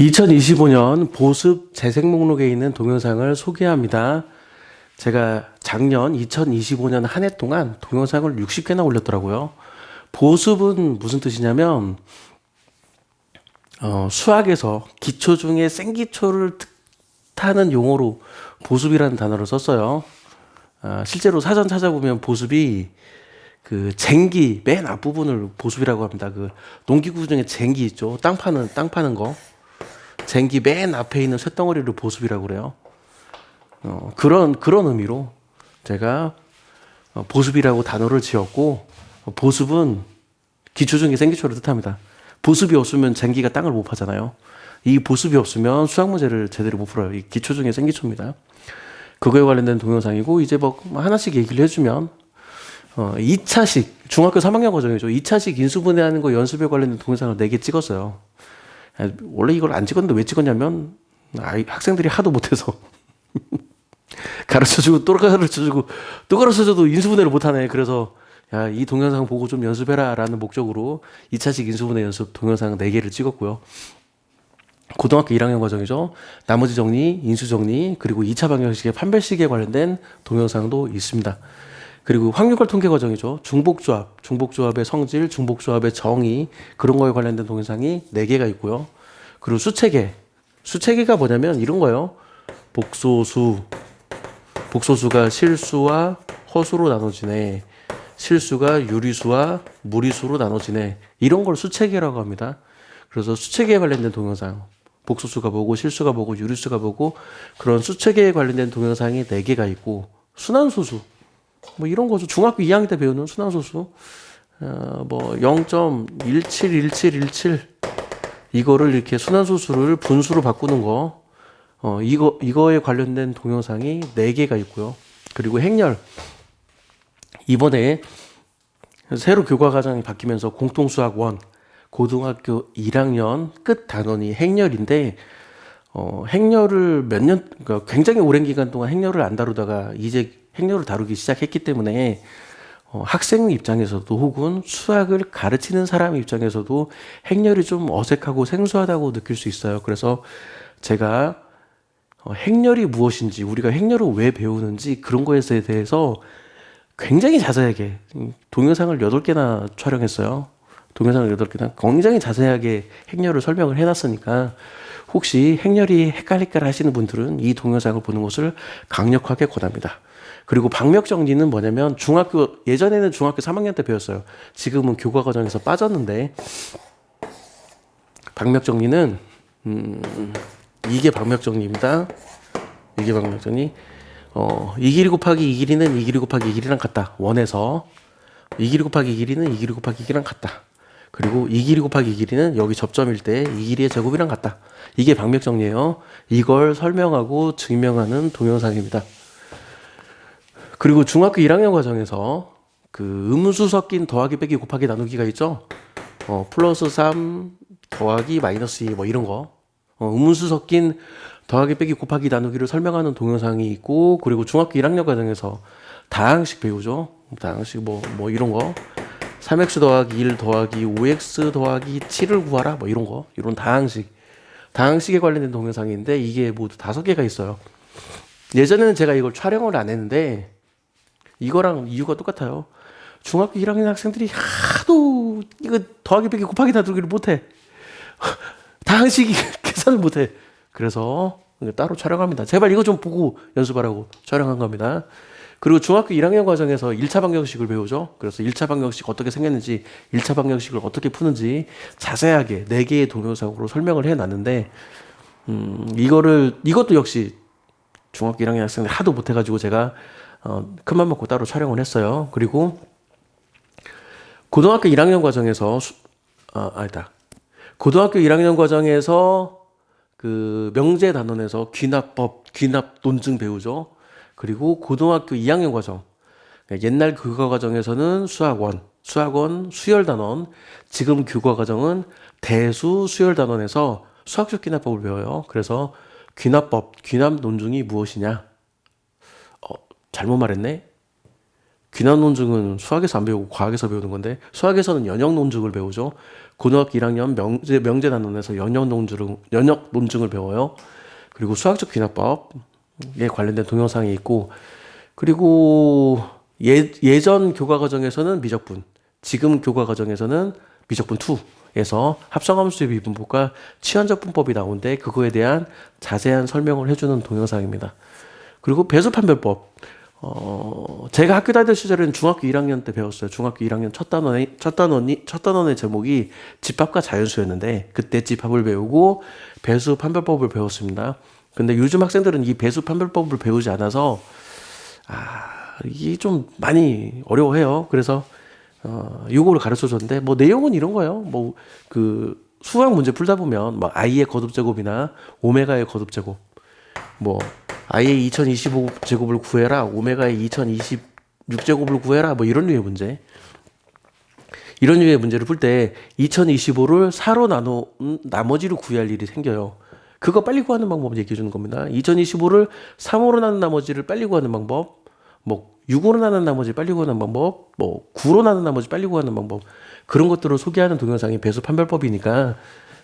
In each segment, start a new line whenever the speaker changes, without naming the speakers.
2025년 보습 재생 목록에 있는 동영상을 소개합니다. 제가 작년 2025년 한 해 동안 동영상을 60개나 올렸더라고요. 보습은 무슨 뜻이냐면 어, 수학에서 기초 중에 생기초를 뜻하는 용어로 보습이라는 단어를 썼어요. 아, 실제로 사전 찾아보면 보습이 그 쟁기 맨 앞부분을 보습이라고 합니다. 그 농기구 중에 쟁기 있죠. 땅 파는 땅 파는 거. 쟁기 맨 앞에 있는 쇳덩어리를 보습이라고 그래요. 어, 그런 그런 의미로 제가 어, 보습이라고 단어를 지었고 어, 보습은 기초 중에 생기초를 뜻합니다. 보습이 없으면 쟁기가 땅을 못 파잖아요. 이 보습이 없으면 수학 문제를 제대로 못 풀어요. 이 기초 중에 생기초입니다. 그거에 관련된 동영상이고 이제 뭐 하나씩 얘기를 해주면 어, 2차식 중학교 3학년 과정이죠. 2차식 인수분해하는 거 연습에 관련된 동영상을 4개 찍었어요. 아, 원래 이걸 안 찍었는데 왜 찍었냐면 아이 학생들이 하도 못해서 가르쳐주고 또 가르쳐주고 또 가르쳐줘도 인수분해를 못하네. 그래서 야 이 동영상 보고 좀 연습해라 라는 목적으로 2차식 인수분해 연습 동영상 4개를 찍었고요. 고등학교 1학년 과정이죠. 나머지 정리, 인수 정리, 그리고 2차 방정식의 판별식에 관련된 동영상도 있습니다. 그리고 확률과 통계 과정이죠. 중복조합, 중복조합의 성질, 중복조합의 정의 그런 거에 관련된 동영상이 4개가 있고요. 그리고 수체계. 수체계가 뭐냐면 이런 거예요. 복소수. 복소수가 실수와 허수로 나눠지네. 실수가 유리수와 무리수로 나눠지네. 이런 걸 수체계라고 합니다. 그래서 수체계에 관련된 동영상. 복소수가 보고 실수가 보고 유리수가 보고 그런 수체계에 관련된 동영상이 4개가 있고 순환소수. 뭐 이런 거죠. 중학교 2학년 때 배우는 순환소수. 어, 뭐 0.171717 이거를 이렇게 순환소수를 분수로 바꾸는 거. 어, 이거 이거에 관련된 동영상이 4개가 있고요. 그리고 행렬. 이번에 새로 교과 과정이 바뀌면서 공통수학 원 고등학교 1학년 끝 단원이 행렬인데 어, 행렬을 몇 년, 그러니까 굉장히 오랜 기간 동안 행렬을 안 다루다가 이제 행렬을 다루기 시작했기 때문에 어, 학생 입장에서도 혹은 수학을 가르치는 사람 입장에서도 행렬이 좀 어색하고 생소하다고 느낄 수 있어요. 그래서 제가 어, 행렬이 무엇인지, 우리가 행렬을 왜 배우는지 그런 거에 대해서 굉장히 자세하게 음, 동영상을 8개나 촬영했어요. 동영상을 8개나 굉장히 자세하게 행렬을 설명을 해놨으니까 혹시 행렬이 헷갈릴까 하시는 분들은 이 동영상을 보는 것을 강력하게 권합니다. 그리고 방역 정리는 뭐냐면 중학교 예전에는 중학교 3학년 때 배웠어요. 지금은 교과 과정에서 빠졌는데 방역 정리는 음, 이게 방역 정리입니다. 이게 방역 정리. 어, 2 길이 곱하기 2 길이는 2 길이 곱하기 2 길이랑 같다. 원에서 2 길이 곱하기 2 길이는 2 길이 곱하기 2 길이랑 같다. 그리고 2 길이 곱하기 2 길이는 여기 접점일 때2 길이의 제곱이랑 같다. 이게 방역 정리예요. 이걸 설명하고 증명하는 동영상입니다. 그리고 중학교 1학년 과정에서 그 음수 섞인 더하기 빼기 곱하기 나누기가 있죠. 어, 플러스 3 더하기 마이너스 2 뭐 이런 거. 어, 음수 섞인 더하기 빼기 곱하기 나누기를 설명하는 동영상이 있고 그리고 중학교 1학년 과정에서 다항식 배우죠. 다항식 뭐, 뭐 이런 거. 3x 더하기 1 더하기 5x 더하기 7을 구하라 뭐 이런 거. 이런 다항식. 다항식에 관련된 동영상인데 이게 모두 다섯 개가 있어요. 예전에는 제가 이걸 촬영을 안 했는데 이거랑 이유가 똑같아요. 중학교 1학년 학생들이 하도 이거 더하기 빼기 곱하기 나누기를 못해. 다항식 계산을 못해. 그래서 따로 촬영합니다. 제발 이거 좀 보고 연습하라고 촬영한 겁니다. 그리고 중학교 1학년 과정에서 1차 방정식을 배우죠. 그래서 1차 방정식 어떻게 생겼는지, 1차 방정식을 어떻게 푸는지 자세하게 4개의 동영상으로 설명을 해 놨는데, 음, 이거를, 이것도 역시 중학교 1학년 학생들 하도 못해가지고 제가, 어, 큰맘 먹고 따로 촬영을 했어요. 그리고 고등학교 1학년 과정에서, 수, 아, 아니다. 고등학교 1학년 과정에서 그 명제 단원에서 귀납법, 귀납 논증 배우죠. 그리고 고등학교 2학년 과정. 옛날 교과 과정에서는 수학원, 수학원 수열 단원, 지금 교과 과정은 대수 수열 단원에서 수학적 귀납법을 배워요. 그래서 귀납법, 귀납 논증이 무엇이냐? 어, 잘못 말했네. 귀난 논증은 수학에서 안 배우고 과학에서 배우는 건데 수학에서는 연역 논증을 배우죠. 고등학교 1학년 명제 명제 단원에서 연역 논증을 연역 논증을 배워요. 그리고 수학적 귀납법에 관련된 동영상이 있고 그리고 예, 예전 교과 과정에서는 미적분, 지금 교과 과정에서는 미적분 2에서 합성함수의 미분법과 치환적 분법이 나오는데 그거에 대한 자세한 설명을 해주는 동영상입니다. 그리고 배수판별법. 어, 제가 학교 다닐 시절에는 중학교 1학년 때 배웠어요. 중학교 1학년 첫 단원의, 첫 단원이, 첫 단원의 제목이 집합과 자연수였는데, 그때 집합을 배우고 배수 판별법을 배웠습니다. 근데 요즘 학생들은 이 배수 판별법을 배우지 않아서, 아, 이게 좀 많이 어려워해요. 그래서, 어, 요거를 가르쳐 줬는데, 뭐 내용은 이런 거예요. 뭐, 그, 수학 문제 풀다 보면, 막 i의 거듭제곱이나 오메가의 거듭제곱, 뭐 i의 2025제곱을 구해라 오메가의 2026제곱을 구해라 뭐 이런 류의 문제. 이런 류의 문제를 풀 때 2025를 4로 나눈 나머지로 구해야 할 일이 생겨요. 그거 빨리 구하는 방법을 얘기해 주는 겁니다. 2025를 3으로 나눈 나머지를 빨리 구하는 방법 뭐 6으로 나눈 나머지 빨리 구하는 방법 뭐 9로 나눈 나머지 빨리 구하는 방법 그런 것들을 소개하는 동영상이 배수 판별법이니까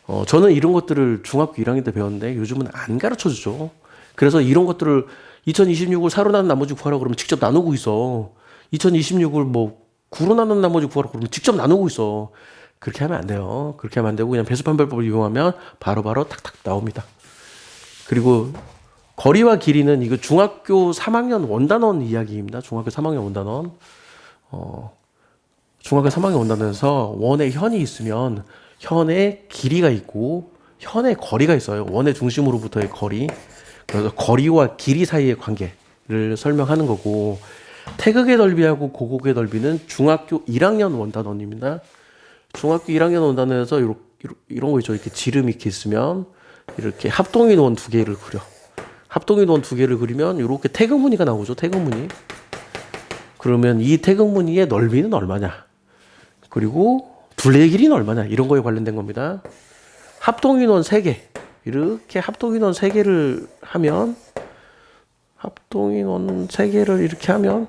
어, 저는 이런 것들을 중학교 1학년 때 배웠는데 요즘은 안 가르쳐 주죠. 그래서 이런 것들을 2026을 4로 나눈 나머지 구하라 그러면 직접 나누고 있어. 2026을 뭐 9로 나눈 나머지 구하라 그러면 직접 나누고 있어. 그렇게 하면 안 돼요. 그렇게 하면 안 되고 그냥 배수판별법을 이용하면 바로 바로 탁탁 나옵니다. 그리고 거리와 길이는 이거 중학교 3학년 원단원 이야기입니다. 중학교 3학년 원단원. 어, 중학교 3학년 원단원에서 원의 현이 있으면 현의 길이가 있고 현의 거리가 있어요. 원의 중심으로부터의 거리. 그래서 거리와 길이 사이의 관계를 설명하는 거고 태극의 넓이하고 고곡의 넓이는 중학교 1학년 원단원입니다. 중학교 1학년 원단원에서 이런, 이런 거 있죠. 이렇게 지름 이렇게 있으면 이렇게 합동인 원 두 개를 그려. 합동인 원 두 개를 그리면 이렇게 태극 무늬가 나오죠. 태극 무늬. 그러면 이 태극 무늬의 넓이는 얼마냐? 그리고 둘레의 길이는 얼마냐? 이런 거에 관련된 겁니다. 합동인원 3개. 이렇게 합동인원 3개를 하면 합동인원 3개를 이렇게 하면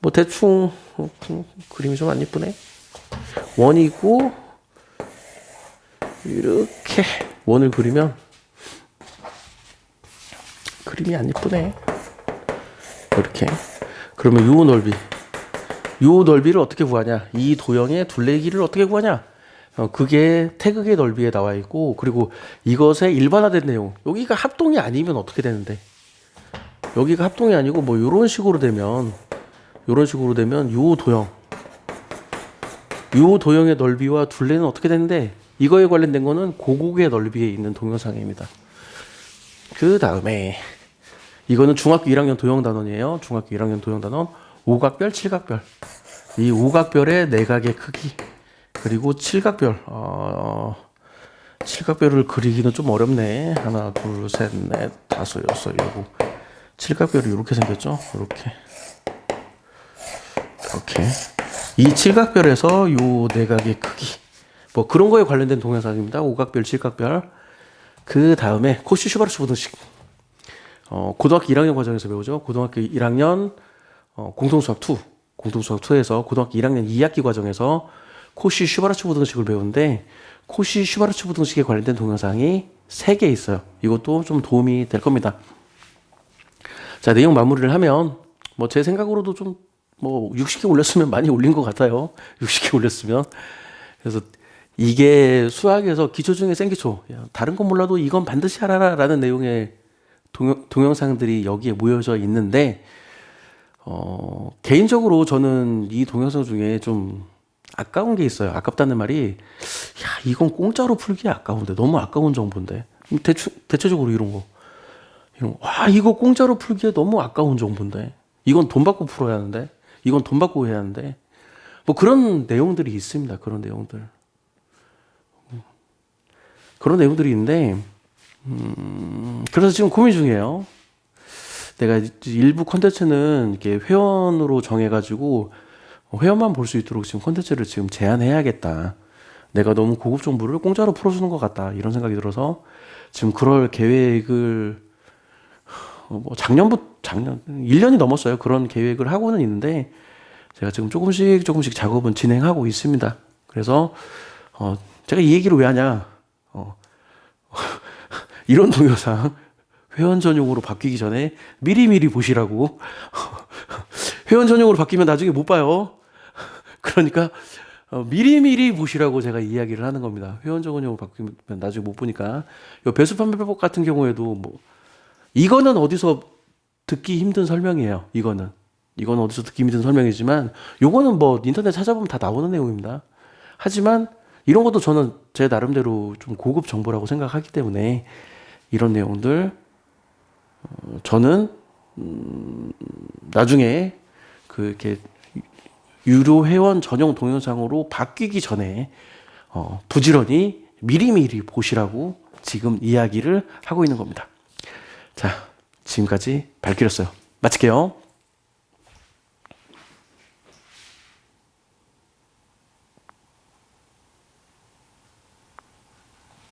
뭐 대충 어, 음, 그림이 좀안 이쁘네. 원이고 이렇게 원을 그리면 그림이 안 이쁘네. 이렇게 그러면 요 넓이 요 넓이를 어떻게 구하냐? 이 도형의 둘레 길이를 어떻게 구하냐? 어, 그게 태극의 넓이에 나와 있고 그리고 이것의 일반화된 내용 여기가 합동이 아니면 어떻게 되는데 여기가 합동이 아니고 뭐 요런 식으로 되면 요런 식으로 되면 요 도형 요 도형의 넓이와 둘레는 어떻게 되는데 이거에 관련된 거는 고곡의 넓이에 있는 동영상입니다. 그 다음에 이거는 중학교 1학년 도형 단원이에요. 중학교 1학년 도형 단원 오각별, 칠각별. 이 오각별의 내각의 크기 그리고 칠각별 어, 칠각별을 그리기는 좀 어렵네. 하나, 둘, 셋, 넷, 다섯, 여섯, 일곱. 칠각별이 이렇게 생겼죠? 이렇게. 이렇게. 이 칠각별에서 요 내각의 크기. 뭐 그런 거에 관련된 동영상입니다. 오각별, 칠각별. 그 다음에 코시 슈바르츠 부등식. 어, 고등학교 1학년 과정에서 배우죠. 고등학교 1학년 어, 공통수학 2. 공통수학 2에서 고등학교 1학년 2학기 과정에서 코시 슈바르츠 부등식을 배우는데 코시 슈바르츠 부등식에 관련된 동영상이 3개 있어요. 이것도 좀 도움이 될 겁니다. 자, 내용 마무리를 하면 뭐 제 생각으로도 좀 뭐 60개 올렸으면 많이 올린 것 같아요. 60개 올렸으면. 그래서 이게 수학에서 기초 중에 센 기초. 야, 다른 건 몰라도 이건 반드시 하라라는 내용의 동영, 동영 상들이 여기에 모여져 있는데 어, 개인적으로 저는 이 동영상 중에 좀 아까운 게 있어요. 아깝다는 말이, 야, 이건 공짜로 풀기 아까운데. 너무 아까운 정보인데. 대충, 대체적으로 이런 거. 이런 거. 와, 이거 공짜로 풀기에 너무 아까운 정보인데. 이건 돈 받고 풀어야 하는데. 이건 돈 받고 해야 하는데. 뭐 그런 내용들이 있습니다. 그런 내용들. 그런 내용들이 있는데, 음, 그래서 지금 고민 중이에요. 내가 일부 컨텐츠는 이렇게 회원으로 정해가지고 회원만 볼 수 있도록 지금 컨텐츠를 지금 제한해야겠다. 내가 너무 고급 정보를 공짜로 풀어주는 것 같다. 이런 생각이 들어서 지금 그럴 계획을 뭐 작년부터 작년 1년이 넘었어요. 그런 계획을 하고는 있는데 제가 지금 조금씩 조금씩 작업은 진행하고 있습니다. 그래서 어, 제가 이 얘기를 왜 하냐? 어, 이런 동영상 회원 전용으로 바뀌기 전에 미리미리 보시라고 회원 전용으로 바뀌면 나중에 못 봐요. 그러니까 어, 미리미리 보시라고 제가 이야기를 하는 겁니다. 회원 전용으로 바뀌면 나중에 못 보니까 요 배수 판매법 같은 경우에도 뭐 이거는 어디서 듣기 힘든 설명이에요. 이거는 이거는 어디서 듣기 힘든 설명이지만 요거는 뭐 인터넷 찾아보면 다 나오는 내용입니다. 하지만 이런 것도 저는 제 나름대로 좀 고급 정보라고 생각하기 때문에 이런 내용들 어, 저는 음, 나중에 그 이렇게 유료 회원 전용 동영상으로 바뀌기 전에 어, 부지런히 미리미리 보시라고 지금 이야기를 하고 있는 겁니다. 자, 지금까지 발길었어요. 마칠게요.